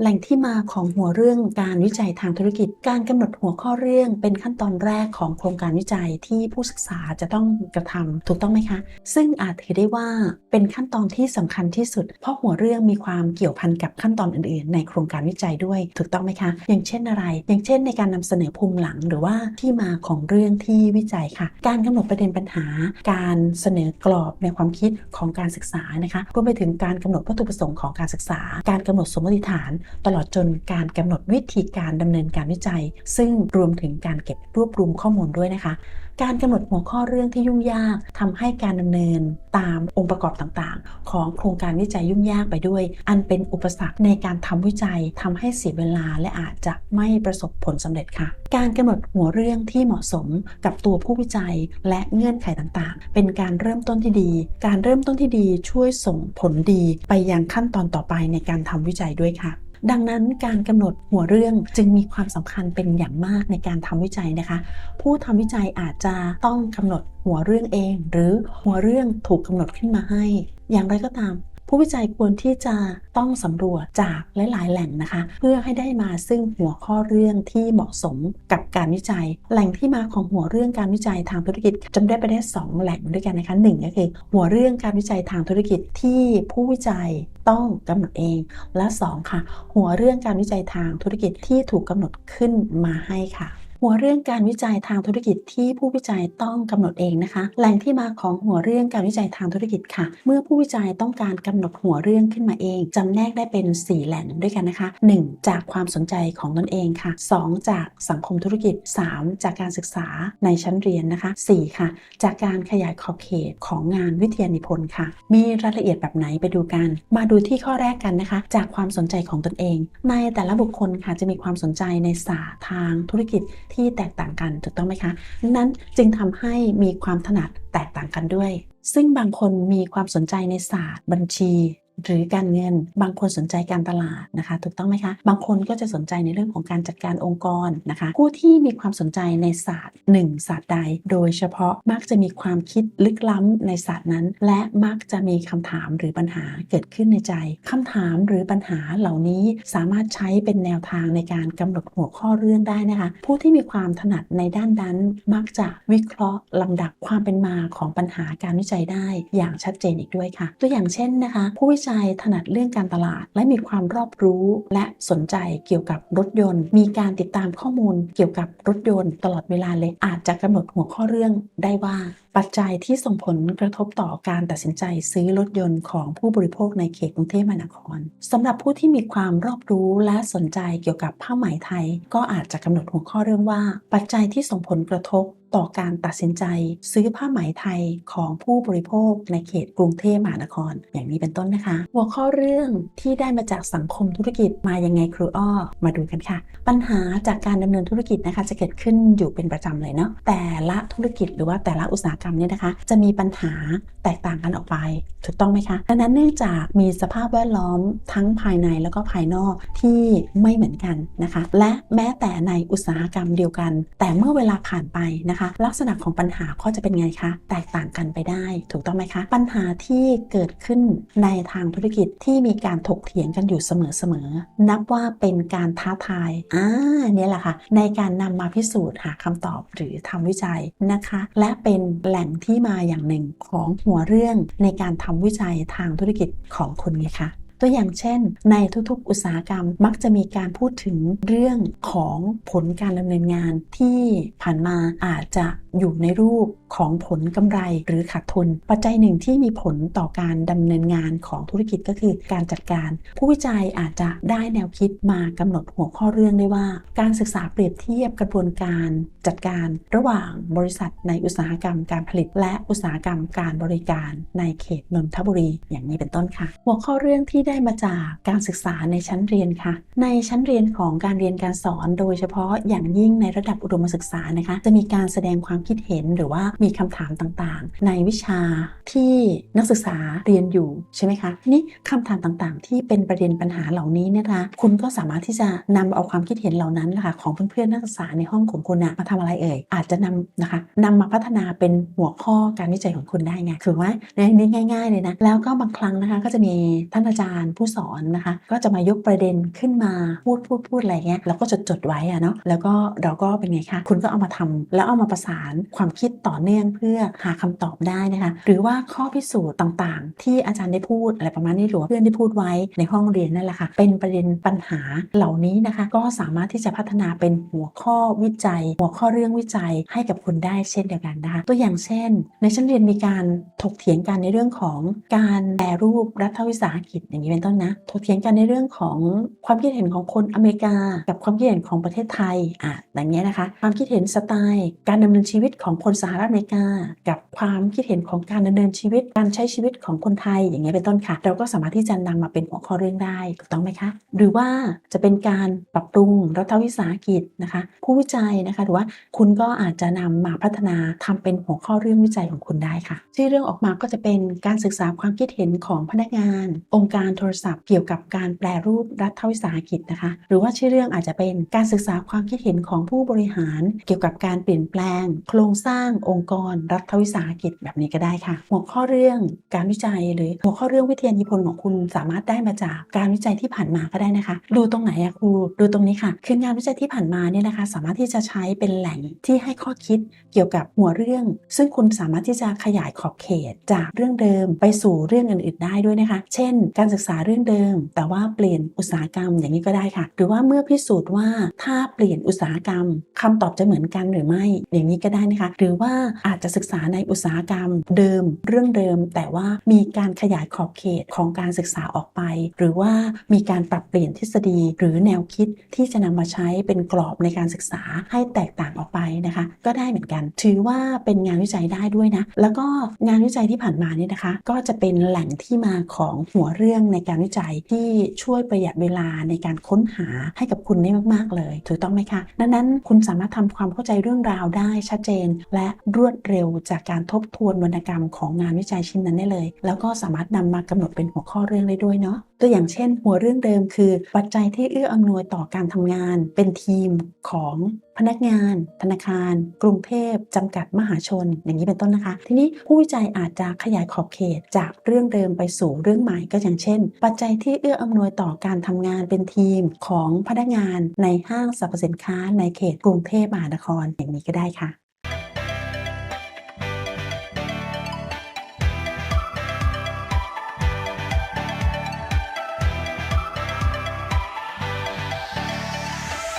แหล่งที่มาของหัวเรื่องการวิจัยทางธุรกิจ การกำหนดหัวข้อเรื่องเป็นขั้นตอนแรกของโครงการวิจัยที่ผู้ศึกษาจะต้องกระทำถูกต้องไหมคะ ซึ่งอาจถือได้ว่าเป็นขั้นตอนที่สำคัญที่สุด เพราะหัวเรื่องมีความเกี่ยวพันกับขั้นตอนอื่น ๆ ในโครงการวิจัยด้วย ถูกต้องไหมคะ อย่างเช่นอะไร อย่างเช่นในการนำเสนอภูมิหลังหรือว่าที่มาของเรื่องที่วิจัยค่ะ การกำหนดประเด็นปัญหา การเสนอกรอบในความคิดของการศึกษานะคะรวมไปถึงการกำหนดวัตถุประสงค์ของการศึกษา การกำหนดสมมติฐานตลอดจนการกำหนดวิธีการดำเนินการวิจัย ซึ่งรวมถึงการเก็บรวบรวมข้อมูลด้วยนะคะ การกำหนดหัวข้อเรื่องที่ยุ่งยากทำให้การดำเนินตามองค์ประกอบต่างๆ ของโครงการวิจัยยุ่งยากไปด้วย อันเป็นอุปสรรคในการทำวิจัยทำให้เสียเวลาและอาจจะไม่ประสบผลสำเร็จค่ะ การกำหนดหัวเรื่องที่เหมาะสมกับตัวผู้วิจัยและเงื่อนไขต่างๆ เป็นการเริ่มต้นที่ดี การเริ่มต้นที่ดีช่วยส่งผลดีไปยังขั้นตอนต่อไปในการทำวิจัยด้วยค่ะดังนั้นการกำหนดหัวเรื่องจึงมีความสำคัญเป็นอย่างมากในการทำวิจัยนะคะ ผู้ทำวิจัยอาจจะต้องกำหนดหัวเรื่องเอง หรือหัวเรื่องถูกกำหนดขึ้นมาให้ อย่างไรก็ตาม ผู้วิจัยควรที่จะต้องสำรวจจากหลาย ๆ แหล่งนะคะ เพื่อให้ได้มาซึ่งหัวข้อเรื่องที่เหมาะสมกับการวิจัย แหล่งที่มาของหัวเรื่องการวิจัยทางธุรกิจจำได้ไปได้สองแหล่งด้วยกันนะคะหนึ่งก็คือหัวเรื่องการวิจัยทางธุรกิจที่ผู้วิจัยต้องกำหนดเอง และสองค่ะ หัวเรื่องการวิจัยทางธุรกิจที่ถูกกำหนดขึ้นมาให้ค่ะ หัวเรื่องการวิจัยทางธุรกิจที่ผู้วิจัยต้องกำหนดเองนะคะ แหล่งที่มาของหัวเรื่องการวิจัยทางธุรกิจค่ะ เมื่อผู้วิจัยต้องการกำหนดหัวเรื่องขึ้นมาเองจำแนกได้เป็น 4 แหล่งด้วยกันนะคะ 1. จากความสนใจของตนเองค่ะ 2. จากสังคมธุรกิจ 3. จากการศึกษาในชั้นเรียนนะคะ 4. ค่ะ จากการขยายขอบเขตของงานวิทยานิพนธ์ค่ะ มีรายละเอียดแบบไหนไปดูกัน มาดูที่ข้อแรกกันนะคะ จากความสนใจของตนเอง ในแต่ละบุคคลค่ะจะมีความสนใจในศาสตร์ทางธุรกิจที่แตกต่างกันถูกต้องไหมคะดังนั้นจึงทำให้มีความถนัดแตกต่างกันด้วย ซึ่งบางคนมีความสนใจในศาสตร์ บัญชี หรือการเงิน บางคนสนใจการตลาดนะคะ ถูกต้องไหมคะ บางคนก็จะสนใจในเรื่องของการจัดการองค์กรนะคะ ผู้ที่มีความสนใจในศาสตร์หนึ่งศาสตร์ใด โดยเฉพาะมักจะมีความคิดลึกล้ำในศาสตร์นั้น และมักจะมีคำถามหรือปัญหาเกิดขึ้นในใจคำถามหรือปัญหาเหล่านี้สามารถใช้เป็นแนวทางในการกำหนดหัวข้อเรื่องได้นะคะ ผู้ที่มีความถนัดในด้านนั้น มักจะวิเคราะห์ลำดับความเป็นมาของปัญหาการวิจัยได้ อย่างชัดเจนอีกด้วยค่ะ ตัวอย่างเช่นนะคะ ผู้วิจัยถนัดเรื่องการตลาด และมีความรอบรู้และสนใจเกี่ยวกับรถยนต์ มีการติดตามข้อมูลเกี่ยวกับรถยนต์ตลอดเวลาเลย อาจจะกำหนดหัวข้อเรื่องได้ว่าปัจจัยที่ส่งผลกระทบต่อการตัดสินใจซื้อรถยนต์ของผู้บริโภคในเขตกรุงเทพมหานครสำหรับผู้ที่มีความรอบรู้และสนใจเกี่ยวกับผ้าไหมไทย ก็อาจจะกำหนดหัวข้อเรื่องว่า ปัจจัยที่ส่งผลกระทบต่อการตัดสินใจซื้อผ้าไหมไทยของผู้บริโภคในเขตกรุงเทพมหานคร อย่างนี้เป็นต้นนะคะ หัวข้อเรื่องที่ได้มาจากสังคมธุรกิจมายังไงครูอ้อมาดูกันค่ะ ปัญหาจากการดำเนินธุรกิจนะคะจะเกิดขึ้นอยู่เป็นประจำเลยเนาะแต่ละธุรกิจหรือว่าแต่ละอุตสาหกรรมเนี่ยนะคะ จะมีปัญหาแตกต่างกันออกไป ถูกต้องไหมคะ ดังนั้นเนื่องจากมีสภาพแวดล้อมทั้งภายในแล้วก็ภายนอกที่ไม่เหมือนกันนะคะ และแม้แต่ในอุตสาหกรรมเดียวกัน แต่เมื่อเวลาผ่านไปนะคะ ลักษณะของปัญหาก็จะเป็นไงคะ แตกต่างกันไปได้ ถูกต้องไหมคะ ปัญหาที่เกิดขึ้นในทางธุรกิจที่มีการถกเถียงกันอยู่เสมอๆนับว่าเป็นการท้าทายอ่าเนี่ยแหละค่ะในการนำมาพิสูจน์หาคำตอบหรือทำวิจัยนะคะ และเป็นแหล่งที่มาอย่างหนึ่งของหัวเรื่องในการทำวิจัยทางธุรกิจของคุณไงคะ ตัวอย่างเช่น ในทุกๆ อุตสาหกรรมมักจะมีการพูดถึงเรื่องของผลการดำเนินงานที่ผ่านมาอาจจะอยู่ในรูปของผลกำไรหรือขาดทุน ปัจจัยหนึ่งที่มีผลต่อการดำเนินงานของธุรกิจก็คือการจัดการ ผู้วิจัยอาจจะได้แนวคิดมากำหนดหัวข้อเรื่องได้ว่า การศึกษาเปรียบเทียบกระบวนการจัดการระหว่างบริษัทในอุตสาหกรรมการผลิต และอุตสาหกรรมการบริการในเขตนนทบุรี อย่างนี้เป็นต้นค่ะ หัวข้อเรื่องที่ได้มาจากการศึกษาในชั้นเรียนค่ะ ในชั้นเรียนของการเรียนการสอนโดยเฉพาะอย่างยิ่งในระดับอุดมศึกษานะคะ จะมีการแสดงความคิดเห็นหรือว่ามีคำถามต่างๆ ในวิชาที่นักศึกษาเรียนอยู่ใช่ไหมคะนี่คำถามต่างๆ ที่เป็นประเด็นปัญหาเหล่านี้เนยนะคะคุณก็สามารถที่จะนำเอาความคิดเห็นเหล่านั้นนะคะของเพื่อนๆนักศึกษาในห้องของคุณนะมาทำอะไรเอ่ยอาจจะนำนะคะนำมาพัฒนาเป็นหัวข้อการวิจัยของคุณได้ไงคือว่าในนี้ง่าย ๆเลยนะแล้วก็บางครั้งนะคะก็จะมีท่านอาจารย์ารย์ผู้สอนนะคะ ก็จะมายกประเด็นขึ้นมาพูดพูดพูดอะไรเงี้ยเราก็จดจดไว้อะเนาะแล้วก็เราก็เป็นไงคะคุณก็เอามาทำแล้วเอามาประสานความคิดต่อเนื่องเพื่อหาคำตอบได้นะคะหรือว่าข้อพิสูจน์ต่างๆ ที่อาจารย์ได้พูดอะไรประมาณนี้หรือเพื่อนได้พูดไว้ในห้องเรียนนั่นแหละค่ะเป็นประเด็นปัญหาเหล่านี้นะคะ ก็สามารถที่จะพัฒนาเป็นหัวข้อวิจัย หัวข้อเรื่องวิจัยให้กับคุณได้เช่นเดียวกันนะคะตัวอย่างเช่น ในชั้นเรียนมีการถกเถียงกันในเรื่องของการแปรรูปรัฐวิสาหกิจอย่างนี้เป็นต้นนะถกเถียงกันในเรื่องของความคิดเห็นของคนอเมริกา กับความคิดเห็นของประเทศไทยอะอย่างนี้ยนะคะ ความคิดเห็นสไตล์ การดำเนินชีวิตของคนสหรัฐอเมริกา กับความคิดเห็นของการดำเนินชีวิต การใช้ชีวิตของคนไทยอย่างนี้ยเป็นต้นค่ะ เราก็สามารถที่จะนำมาเป็นหัวข้อเรื่องได้ถูกต้องไหมคะ หรือว่าจะเป็นการปรับปรุงรัฐวิสาหกิจนะคะ ผู้วิจัยนะคะหรือว่าคุณก็อาจจะนำมาพัฒนาทำเป็นหัวข้อเรื่องวิจัยของคุณได้ค่ะ ที่เรื่องออกมาก็จะเป็นการศึกษาความคิดเห็นของพนักงาน องค์การโทรศัพท์เกี่ยวกับการแปลรูปรัฐวิสาหกิจนะคะ หรือว่าชื่อเรื่องอาจจะเป็นการศึกษาความคิดเห็นของผู้บริหาร เกี่ยวกับการเปลี่ยนแปลง โครงสร้างองค์กร รัฐวิสาหกิจแบบนี้ก็ได้ค่ะ หัวข้อเรื่องการวิจัยหรือหัวข้อเรื่องวิทยานิพนธ์ของคุณสามารถได้มาจากการวิจัยที่ผ่านมาก็ได้นะคะ ดูตรงไหนอะครูดูตรงนี้ค่ะคืองานวิจัยที่ผ่านมาเนี่ยนะคะ สามารถที่จะใช้เป็นแหล่งที่ให้ข้อคิดเกี่ยวกับหัวเรื่อง ซึ่งคุณสามารถที่จะขยายขอบเขตจากเรื่องเดิมไปสู่เรื่องอื่นๆได้ด้วยนะคะ เช่น การศึกษาเรื่องเดิม แต่ว่าเปลี่ยนอุตสาหกรรมอย่างนี้ก็ได้ค่ะ หรือว่าเมื่อพิสูจน์ว่าถ้าเปลี่ยนอุตสาหกรรมคำตอบจะเหมือนกันหรือไม่ อย่างนี้ก็ได้นะคะ หรือว่าอาจจะศึกษาในอุตสาหกรรมเดิมเรื่องเดิม แต่ว่ามีการขยายขอบเขตของการศึกษาออกไป หรือว่ามีการปรับเปลี่ยนทฤษฎี หรือแนวคิดที่จะนำมาใช้เป็นกรอบในการศึกษาให้แตกต่างออกไปนะคะ ก็ได้เหมือนกัน ถือว่าเป็นงานวิจัยได้ด้วยนะ แล้วก็งานวิจัยที่ผ่านมาเนี่ยนะคะ ก็จะเป็นแหล่งที่มาของหัวเรื่องในการวิจัยที่ช่วยประหยัดเวลาในการค้นหาให้กับคุณได้มากๆเลย ถูกต้องไหมคะ ดังนั้นคุณสามารถทำความเข้าใจเรื่องราวได้ชัดเจน และรวดเร็วจากการทบทวนวรรณกรรมของงานวิจัยชิ้นนั้นได้เลย แล้วก็สามารถนำมากำหนดเป็นหัวข้อเรื่องได้ด้วยเนาะ ตัวอย่างเช่น หัวเรื่องเดิมคือ ปัจจัยที่เอื้ออำนวยต่อการทำงาน เป็นทีมของพนักงาน ธนาคาร กรุงเทพจำกัดมหาชน อย่างนี้เป็นต้นนะคะ ทีนี้ผู้วิจัยอาจจะขยายขอบเขตจากเรื่องเดิมไปสู่เรื่องใหม่ก็อย่างเช่น ปัจจัยที่เอื้ออำนวยต่อการทำงานเป็นทีมของพนักงานในห้างสรรพสินค้าในเขตกรุงเทพมหานครอย่างนี้ก็ได้ค่ะ